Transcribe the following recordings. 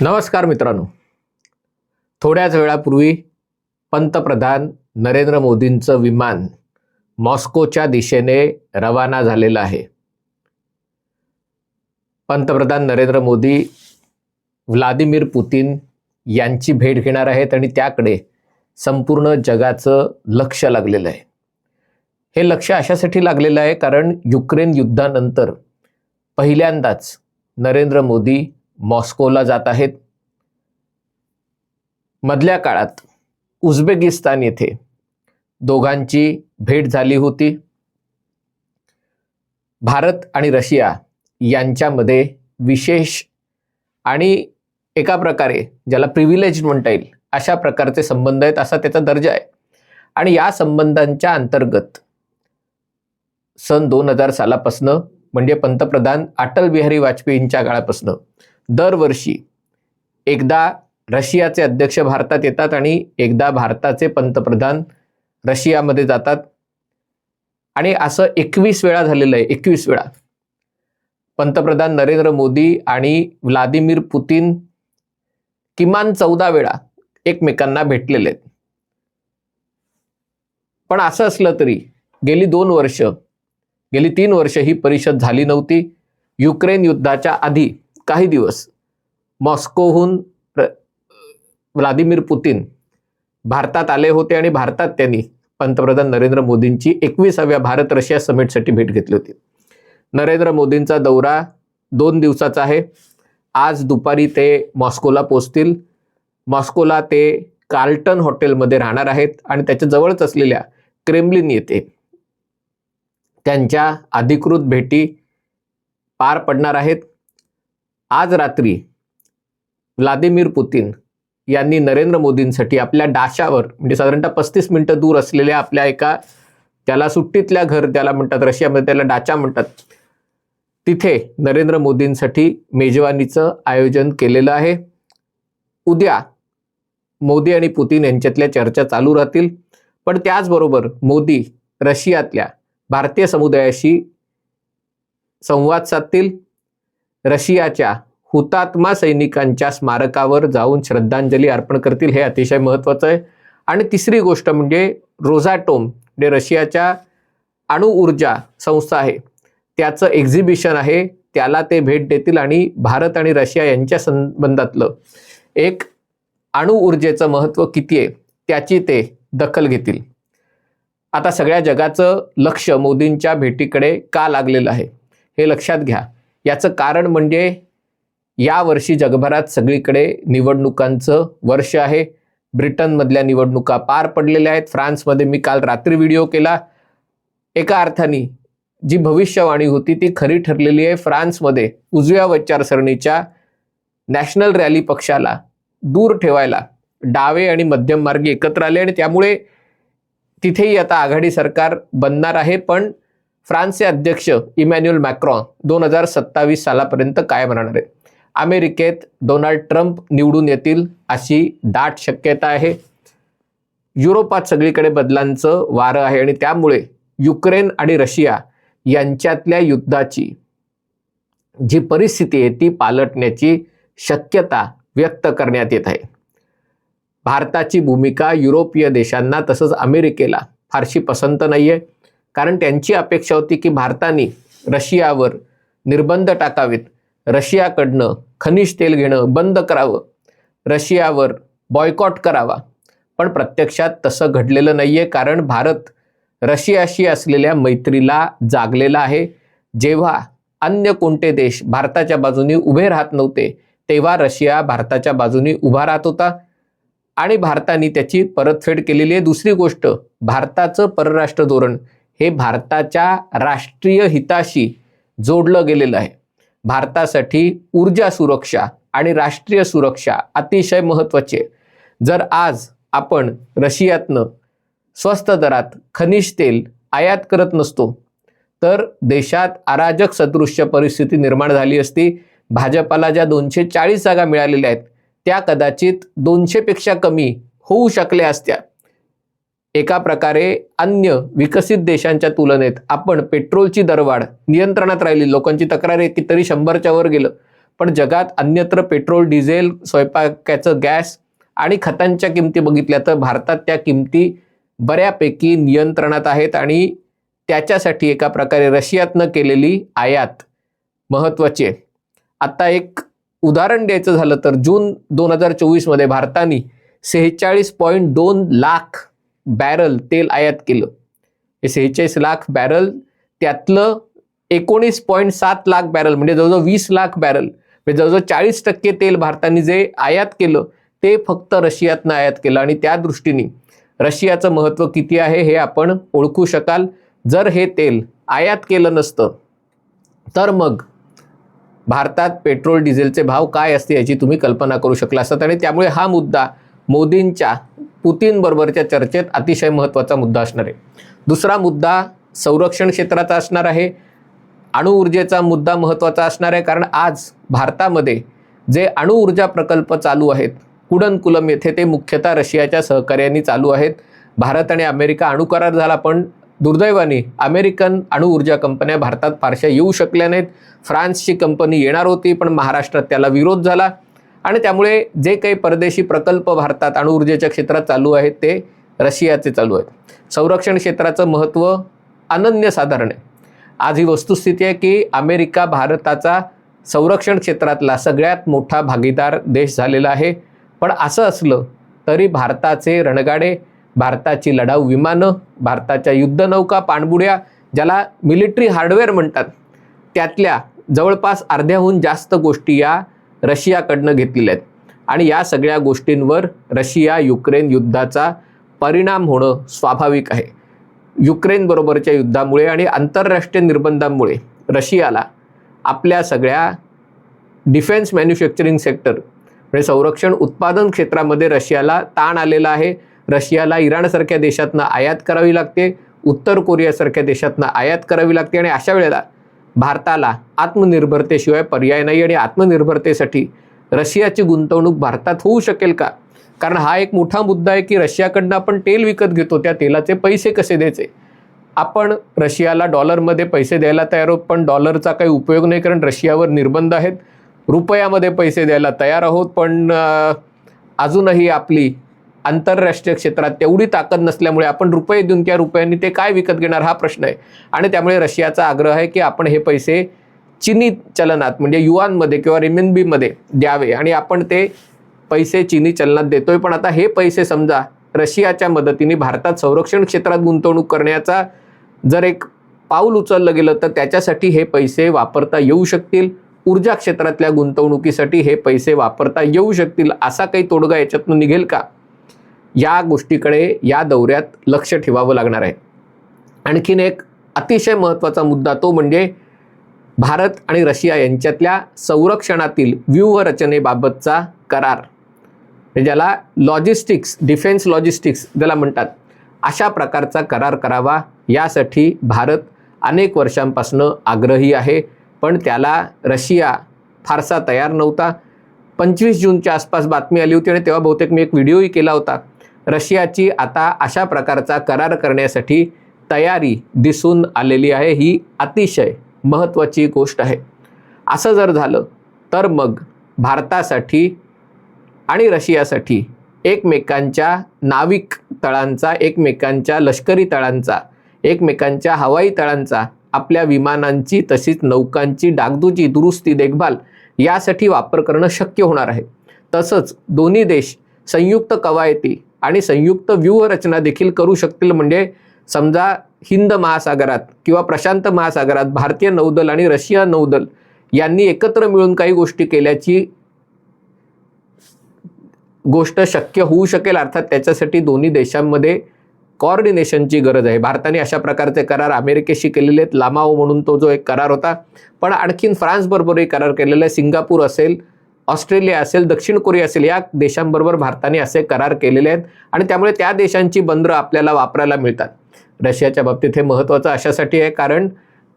नमस्कार मित्रांनो. थोड्याच वेळापूर्वी पंतप्रधान नरेंद्र मोदींचं विमान मॉस्कोच्या दिशेने रवाना झालेलं आहे. पंतप्रधान नरेंद्र मोदी व्लादिमीर पुतीन यांची भेट घेणार आहेत आणि त्याकडे संपूर्ण जगाचं लक्ष लागलेलं आहे. हे लक्ष अशासाठी लागलेलं आहे कारण युक्रेन युद्धानंतर पहिल्यांदाच नरेंद्र मोदी मॉस्कोला जात आहेत. मधल्या काळात उझबेकिस्तान येथे दोघांची भेट झाली होती. भारत आणि रशिया यांच्यामध्ये विशेष आणि एका प्रकारे ज्याला प्रिव्हिलेज म्हणता येईल अशा प्रकारचे संबंध आहेत असा त्याचा दर्जा आहे. आणि या संबंधांच्या अंतर्गत सन दोन हजार सालापासनं म्हणजे पंतप्रधान अटल बिहारी वाजपेयींच्या काळापासनं दरवर्षी एकदा रशियाचे अध्यक्ष भारतात येतात आणि एकदा भारताचे पंतप्रधान रशियामध्ये जातात. आणि असं एकवीस वेळा झालेलं आहे एकवीस वेळा. पंतप्रधान नरेंद्र मोदी आणि व्लादिमीर पुतीन किमान चौदा वेळा एकमेकांना भेटलेले आहेत. पण असं असलं तरी गेली दोन वर्ष गेली तीन वर्ष ही परिषद झाली नव्हती. युक्रेन युद्धाच्या आधी काही दिवस मॉस्कोहून व्लादिमीर पुतीन भारतात आले होते आणि भारतात त्यांनी पंतप्रधान नरेंद्र मोदींची एकविसाव्या भारत रशिया समिटसाठी भेट घेतली होती. नरेंद्र मोदींचा दौरा दोन दिवसाचा आहे. आज दुपारी ते मॉस्कोला पोचतील मॉस्कोला ते कार्ल्टन हॉटेलमध्ये राहणार आहेत आणि त्याच्या जवळच असलेल्या क्रेमलिन येथे. त्यांच्या अधिकृत भेटी पार पडणार आहेत. आज रात्री व्लादिमीर पुतीन यांनी नरेंद्र मोदींसाठी आपल्या डाशावर म्हणजे साधारणतः पस्तीस मिनिटं दूर असलेल्या आपल्या एका त्याला सुट्टीतल्या घर त्याला म्हणतात रशियामध्ये त्याला डाचा म्हणतात. तिथे नरेंद्र मोदींसाठी मेजवानीचं आयोजन केलेलं आहे. उद्या मोदी आणि पुतीन यांच्यातल्या चर्चा चालू राहतील. पण त्याचबरोबर मोदी रशियातल्या भारतीय समुदायाशी संवाद साधतील. रशियाच्या हुतात्मा सैनिकांच्या स्मारकावर जाऊन श्रद्धांजली अर्पण करतील हे अतिशय महत्त्वाचं आहे. आणि तिसरी गोष्ट म्हणजे रोझाटोम जे रशियाच्या अणुऊर्जा संस्था आहे त्याचं एक्झिबिशन आहे त्याला ते भेट देतील आणि भारत आणि रशिया यांच्या संबंधातलं एक अणुऊर्जेचं महत्त्व किती आहे त्याची ते दखल घेतील. आता सगळ्या जगाचं लक्ष मोदींच्या भेटीकडे का लागलेलं आहे हे लक्षात घ्या. याचं कारण म्हणजे यावर्षी जगभरात सगळीकडे निवडणुकांचं वर्ष आहे. ब्रिटनमधल्या निवडणुका पार पडलेल्या आहेत. फ्रान्समध्ये मी काल रात्री व्हिडिओ केला. एका अर्थाने जी भविष्यवाणी होती ती खरी ठरलेली आहे. फ्रान्समध्ये उजव्या विचारसरणीच्या नॅशनल रॅली पक्षाला दूर ठेवायला. डावे आणि मध्यम मार्गी एकत्र आले आणि त्यामुळे तिथेही आता आघाडी सरकार बनणार आहे. पण फ्रान्सचे अध्यक्ष इमॅन्युअल मॅक्रॉन दोन हजार सत्तावीस सालापर्यंत कायम राहणार आहेत. अमेरिकेत डोनाल्ड ट्रम्प निवडून येतील अशी दाट शक्यता आहे. युरोपात सगळीकडे बदलांचं वारं आहे आणि त्यामुळे युक्रेन आणि रशिया यांच्यातल्या युद्धाची जी परिस्थिती आहे ती पालटण्याची शक्यता व्यक्त करण्यात येत आहे. भारताची भूमिका युरोपीय देशांना तसंच अमेरिकेला फारशी पसंत नाही आहे कारण त्यांची अपेक्षा होती की भारताने रशियावर निर्बंध टाकावेत. रशियाकडनं खनिज तेल घेणं बंद करावं. रशियावर बॉयकॉट करावा. पण प्रत्यक्षात तसं घडलेलं नाही आहे कारण भारत रशियाशी असलेल्या मैत्रीला जागलेला आहे. जेव्हा अन्य कोणते देश भारताच्या बाजूने उभे राहत नव्हते तेव्हा रशिया भारताच्या बाजूने उभा राहत होता. आणि भारताने त्याची परतफेड केलेली आहे. दुसरी गोष्ट भारताचं परराष्ट्र धोरण हे भारताच्या राष्ट्रीय हिताशी जोडलं गेलेलं आहे. भारतासाठी ऊर्जा सुरक्षा आणि राष्ट्रीय सुरक्षा अतिशय महत्त्वाची आहे. जर आज आपण रशियातनं स्वस्त दरात खनिज तेल आयात करत नसतो तर देशात अराजक सदृश्य परिस्थिती निर्माण झाली असती. भाजपाला ज्या दोनशे चाळीस जागा मिळालेल्या आहेत त्या कदाचित दोनशेपेक्षा कमी होऊ शकल्या असत्या. एका प्रकारे अन्य विकसित देशांच्या तुलनेत आपण पेट्रोलची दरवाढ नियंत्रणात राहिली लोकांची तक्रार आहे की तरी शंभरच्या वर गेलं. पण जगात अन्यत्र पेट्रोल डिझेल स्वयंपाकाचं गॅस आणि खतांच्या किमती बघितल्या तर भारतात त्या किमती बऱ्यापैकी नियंत्रणात आहेत आणि त्याच्यासाठी एका प्रकारे रशियातनं केलेली आयात महत्त्वाची आहे. आत्ता एक उदाहरण द्यायचं झालं तर जून दोन हजार चोवीसमध्ये भारताने सेहेचाळीस पॉईंट दोन लाख बॅरल तेल आयात केलं. हे सेहेचाळीस लाख बॅरल त्यातलं एकोणीस पॉईंट सात लाख बॅरल म्हणजे जवळजवळ वीस लाख बॅरल म्हणजे जवळजवळ चाळीस टक्के तेल भारताने जे आयात केलं ते फक्त रशियातनं आयात केलं. आणि त्या दृष्टीने रशियाचं महत्त्व किती आहे हे आपण ओळखू शकाल. जर हे तेल आयात केलं नसतं तर मग भारतात पेट्रोल डिझेलचे भाव काय असते याची तुम्ही कल्पना करू शकला असतात. आणि त्यामुळे हा मुद्दा मोदींच्या पुतीनबरोबरच्या चर्चेत अतिशय महत्त्वाचा मुद्दा असणार आहे. दुसरा मुद्दा संरक्षण क्षेत्राचा असणार आहे. अणुऊर्जेचा मुद्दा महत्त्वाचा असणार आहे. कारण आज भारतामध्ये जे अणुऊर्जा प्रकल्प चालू आहेत कुडनकुलम येथे ते मुख्यतः रशियाच्या सहकार्याने चालू आहेत. भारत आणि अमेरिका अणुकरार झाला पण दुर्दैवाने अमेरिकन अणुऊर्जा कंपन्या भारतात फारशा येऊ शकल्या नाहीत. फ्रान्सची कंपनी येणार होती पण महाराष्ट्रात त्याला विरोध झाला. आणि त्यामुळे जे काही परदेशी प्रकल्प भारतात अणुऊर्जेच्या क्षेत्रात चालू आहेत ते रशियाचे चालू आहेत. संरक्षण क्षेत्राचं महत्त्व अनन्यसाधारण आहे. आज ही वस्तुस्थिती आहे की अमेरिका भारताचा संरक्षण क्षेत्रातला सगळ्यात मोठा भागीदार देश झालेला आहे. पण असं असलं तरी भारताचे रणगाडे भारताची लढाऊ विमानं भारताच्या युद्धनौका पाणबुड्या ज्याला मिलिटरी हार्डवेअर म्हणतात त्यातल्या जवळपास अर्ध्याहून जास्त गोष्टी या रशियाकडनं घेतलेल्या आहेत. आणि या सगळ्या गोष्टींवर रशिया युक्रेन युद्धाचा परिणाम होणं स्वाभाविक आहे. युक्रेनबरोबरच्या युद्धामुळे आणि आंतरराष्ट्रीय निर्बंधांमुळे रशियाला आपल्या सगळ्या डिफेन्स मॅन्युफॅक्चरिंग सेक्टर म्हणजे संरक्षण उत्पादन क्षेत्रामध्ये रशियाला ताण आलेला आहे. रशियाला इराणसारख्या देशातनं आयात करावी लागते उत्तर कोरियासारख्या देशातनं आयात करावी लागते आणि अशा वेळेला भारताला आत्मनिर्भरतेशिवाय पर्याय नाही आणि आत्मनिर्भरतेसाठी रशियाची गुंतवणूक भारतात होऊ शकेल का? कारण हा एक मोठा मुद्दा आहे की रशियाकडनं आपण तेल विकत घेतो त्या तेलाचे पैसे कसे द्यायचे? आपण रशियाला डॉलरमध्ये पैसे द्यायला तयार आहोत पण डॉलरचा काही उपयोग नाही कारण रशियावर निर्बंध आहेत. रुपयामध्ये पैसे द्यायला तयार आहोत पण अजूनही आपली आंतरराष्ट्रीय क्षेत्रात तेवढी ताकद नसल्यामुळे आपण रुपये देऊन त्या रुपयांनी ते काय विकत घेणार हा प्रश्न आहे. आणि त्यामुळे रशियाचा आग्रह आहे की आपण हे पैसे चिनी चलनात म्हणजे युआनमध्ये किंवा रिमेनबीमध्ये द्यावे आणि आपण ते पैसे चिनी चलनात देतोय. पण आता हे पैसे समजा रशियाच्या मदतीने भारतात संरक्षण क्षेत्रात गुंतवणूक करण्याचा जर एक पाऊल उचललं गेलं तर त्याच्यासाठी हे पैसे वापरता येऊ शकतील. ऊर्जा क्षेत्रातल्या गुंतवणुकीसाठी हे पैसे वापरता येऊ शकतील असा काही तोडगा याच्यातून निघेल का? या गोष्टीकडे या दौऱ्यात लक्ष ठेवावं लागणार आहे. आणखीन एक अतिशय महत्त्वाचा मुद्दा तो म्हणजे भारत आणि रशिया यांच्यातल्या संरक्षणातील व्यूहरचनेबाबतचा करार. म्हणजे ज्याला लॉजिस्टिक्स डिफेन्स लॉजिस्टिक्स ज्याला म्हणतात अशा प्रकारचा करार करावा. यासाठी भारत अनेक वर्षांपासून आग्रही आहे. पण त्याला रशिया फारसा तयार नव्हता. पंचवीस जूनच्या आसपास बातमी आली होती आणि तेव्हा बहुतेक मी एक व्हिडिओही केला होता. रशियाची आता अशा प्रकारचा करार करण्यासाठी तयारी दिसून आलेली आहे ही अतिशय महत्त्वाची गोष्ट आहे. असं जर झालं तर मग भारतासाठी आणि रशियासाठी एकमेकांच्या नाविक तळांचा एकमेकांच्या लष्करी तळांचा एकमेकांच्या हवाई तळांचा आपल्या विमानांची तशीच नौकांची डागदुजी दुरुस्ती देखभाल यासाठी वापर करणं शक्य होणार आहे. तसंच दोन्ही देश संयुक्त कवायती आणि संयुक्त व्यूहरचना देखील करू शकतील म्हणजे समजा हिंद महासागरात किंवा प्रशांत महासागरात भारतीय नौदल आणि रशिया नौदल यांनी एकत्र मिळून काही गोष्टी केल्याची गोष्ट शक्य होऊ शकेल. अर्थात त्याच्यासाठी दोन्ही देशांमध्ये कॉर्डिनेशनची गरज आहे. भारताने अशा प्रकारचे करार अमेरिकेशी केलेले आहेत. लामाओ म्हणून तो जो एक करार होता. पण आणखीन फ्रान्सबरोबरही करार केलेला आहे. सिंगापूर असेल ऑस्ट्रेलिया असेल दक्षिण कोरिया असेल या देशांबरोबर भारताने असे करार केलेले आहेत आणि त्यामुळे त्या देशांची बंदरं आपल्याला वापरायला मिळतात. रशियाच्या बाबतीत हे महत्त्वाचं अशासाठी आहे कारण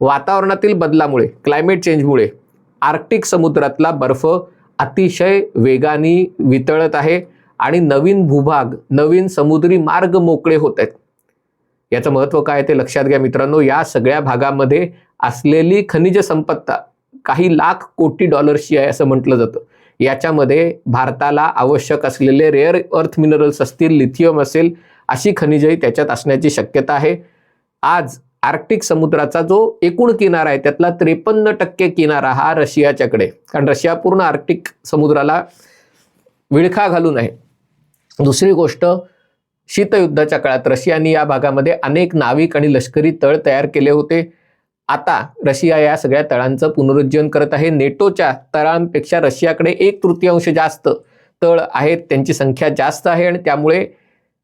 वातावरणातील बदलामुळे क्लायमेट चेंजमुळे आर्क्टिक समुद्रातला बर्फ अतिशय वेगाने वितळत आहे आणि नवीन भूभाग नवीन समुद्री मार्ग मोकळे होत आहेत. याचं महत्त्व काय ते लक्षात घ्या मित्रांनो. या सगळ्या भागामध्ये असलेली खनिज संपत्ता काही लाख कोटी डॉलर्सची आहे असं म्हटलं जातं. याच्यामध्ये भारताला आवश्यक असलेले रेअर अर्थ मिनरल्स असतील लिथियम असेल अशी खनिजही त्याच्यात असण्याची शक्यता आहे. आज आर्क्टिक समुद्राचा जो एकूण किनारा आहे त्यातला त्रेपन्न टक्के किनारा हा रशियाच्याकडे. कारण रशिया पूर्ण आर्क्टिक समुद्राला विळखा घालून आहे. दुसरी गोष्ट शीतयुद्धाच्या काळात रशियाने या भागामध्ये अनेक नाविक आणि लष्करी तळ तयार केले होते. आता रशिया या सगळ्या तळांचं पुनरुज्जीवन करत आहे. नेटोच्या तळांपेक्षा रशियाकडे एक तृतीयांश जास्त तळ आहेत. त्यांची संख्या जास्त आहे आणि त्यामुळे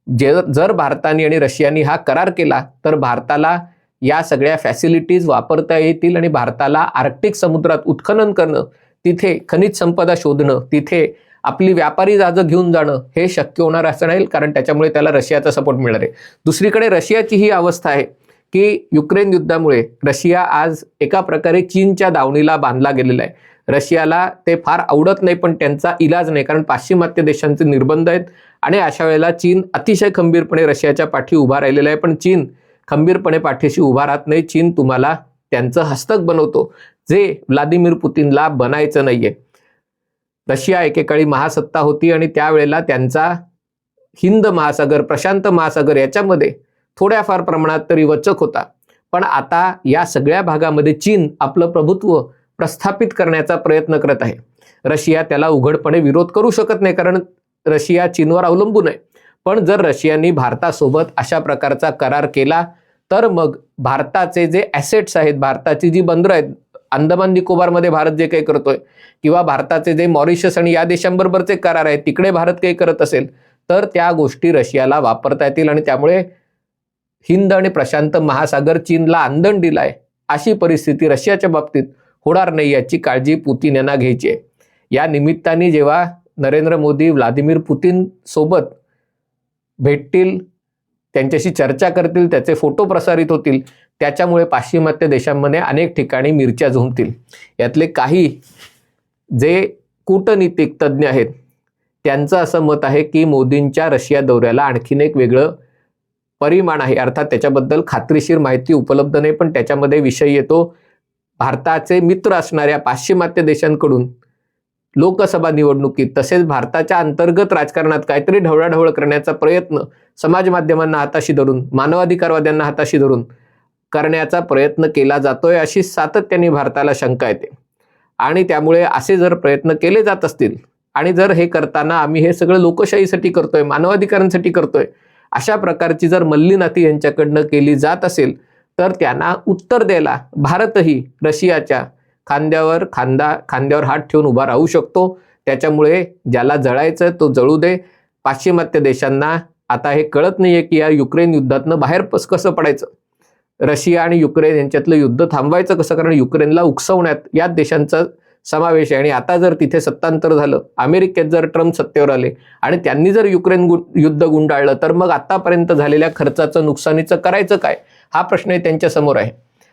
जे जर भारताने आणि रशियाने हा करार केला तर भारताला या सगळ्या फॅसिलिटीज वापरता येतील आणि भारताला आर्क्टिक समुद्रात उत्खनन करणं तिथे खनिज संपदा शोधणं तिथे आपली व्यापारी जाजं घेऊन जाणं हे शक्य होणार असं नाही कारण त्याच्यामुळे त्याला रशियाचा सपोर्ट मिळणार आहे. दुसरीकडे रशियाची ही अवस्था आहे. की युक्रेन युद्धामुळे रशिया आज एका प्रकारे चीनच्या दावणीला बांधला गेलेला आहे. रशियाला ते फार आवडत नाही पण त्यांचा इलाज नाही कारण पाश्चिमात्य देशांचे निर्बंध आहेत. आणि अशा वेळेला चीन अतिशय खंबीरपणे रशियाच्या पाठी उभा राहिलेला आहे पण चीन खंबीरपणे पाठीशी उभा राहत नाही. चीन तुम्हाला त्यांचं हस्तक बनवतो जे व्लादिमीर पुतीनला बनायचं नाहीये. रशिया एकेकाळी महासत्ता होती आणि त्यावेळेला त्यांचा हिंद महासागर प्रशांत महासागर याच्यामध्ये थोड्याफार प्रमाणात तरी वचक होता. पण आता या सगळ्या भागामध्ये चीन आपलं प्रभुत्व प्रस्थापित करण्याचा प्रयत्न करत आहे. रशिया त्याला उघडपणे विरोध करू शकत नाही कारण रशिया चीनवर अवलंबून आहे. पण जर रशियाने भारतासोबत अशा प्रकारचा करार केला तर मग भारताचे जे ॲसेट्स आहेत भारताची जी बंदरं आहेत अंदमान निकोबारमध्ये भारत जे काही करतोय किंवा भारताचे जे मॉरिशस आणि या देशांबरोबरचे करार आहेत तिकडे भारत काही करत असेल तर त्या गोष्टी रशियाला वापरता येतील आणि त्यामुळे हिंद आणि प्रशांत महासागर चीनला आंदण दिलाय. अशी परिस्थिती रशियाच्या बाबतीत होणार नाही याची काळजी पुतीन यांना घ्यायची आहे. या निमित्ताने जेव्हा नरेंद्र मोदी व्लादिमीर पुतीन सोबत भेटतील त्यांच्याशी चर्चा करतील त्याचे फोटो प्रसारित होतील त्याच्यामुळे पाश्चिमात्य देशांमध्ये अनेक ठिकाणी मिरच्या झुंबतील यातले काही जे कूटनीतिक तज्ज्ञ आहेत त्यांचं असं मत आहे की मोदींच्या रशिया दौऱ्याला आणखीन एक वेगळं परिमाण आहे. अर्थात त्याच्याबद्दल खात्रीशीर माहिती उपलब्ध नाही पण त्याच्यामध्ये विषय येतो. भारताचे मित्र असणाऱ्या पाश्चिमात्य देशांकडून लोकसभा निवडणुकीत तसेच भारताच्या अंतर्गत राजकारणात काहीतरी ढवळाढवळ करण्याचा प्रयत्न समाज माध्यमांना हाताशी धरून मानवाधिकारवाद्यांना हाताशी धरून करण्याचा प्रयत्न केला जातोय अशी सातत्याने भारताला शंका येते. आणि त्यामुळे असे जर प्रयत्न केले जात असतील आणि जर हे करताना आम्ही हे सगळं लोकशाहीसाठी करतोय मानवाधिकारांसाठी करतोय अशा प्रकारची जर मल्लीनाथी यांच्याकडनं केली जात असेल तर त्यांना उत्तर द्यायला भारतही रशियाच्या खांद्यावर खांदा खांद्यावर हात ठेवून उभा राहू शकतो. त्याच्यामुळे ज्याला जळायचं तो जळू दे. पाश्चिमात्य देशांना आता हे कळत नाहीये की या युक्रेन युद्धातनं बाहेर पस कसं पडायचं? रशिया आणि युक्रेन यांच्यातलं युद्ध थांबवायचं कसं? कारण युक्रेनला उकसवण्यात याच देशांचा समावेश आहे. आणि आता जर तिथे सत्तांतर झालं अमेरिकेत जर ट्रम्प सत्तेवर आले आणि त्यांनी जर युक्रेन गु युद्ध गुंडाळलं तर मग आतापर्यंत झालेल्या खर्चाचं नुकसानीचं करायचं काय? हा प्रश्न त्यांच्यासमोर आहे.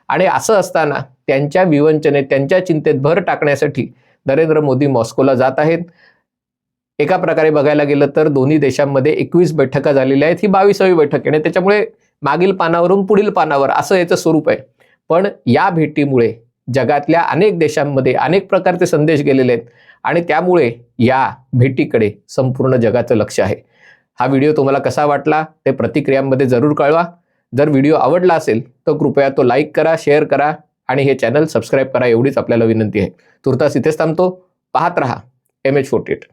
आणि असं असताना त्यांच्या विवंचनेत त्यांच्या चिंतेत भर टाकण्यासाठी नरेंद्र मोदी मॉस्कोला जात आहेत. एका प्रकारे बघायला गेलं तर दोन्ही देशांमध्ये एकवीस बैठका झालेल्या आहेत. ही बावीसावी बैठक आहे आणि त्याच्यामुळे मागील पानावरून पुढील पानावर असं याचं स्वरूप आहे. पण या भेटीमुळे जगातल्या अनेक देशांमध्ये अनेक प्रकारचे संदेश गेलेले आहेत. आणि त्यामुळे या भेटीकडे संपूर्ण जगाचं लक्ष आहे. हा व्हिडिओ तुम्हाला कसा वाटला ते प्रतिक्रियांमध्ये जरूर कळवा. जर व्हिडिओ आवडला असेल तर कृपया तो लाईक करा शेअर करा आणि हे चॅनल सबस्क्राईब करा एवढीच आपल्याला विनंती आहे. तुर्तास इथेच थांबतो. पाहत रहा. M H forty eight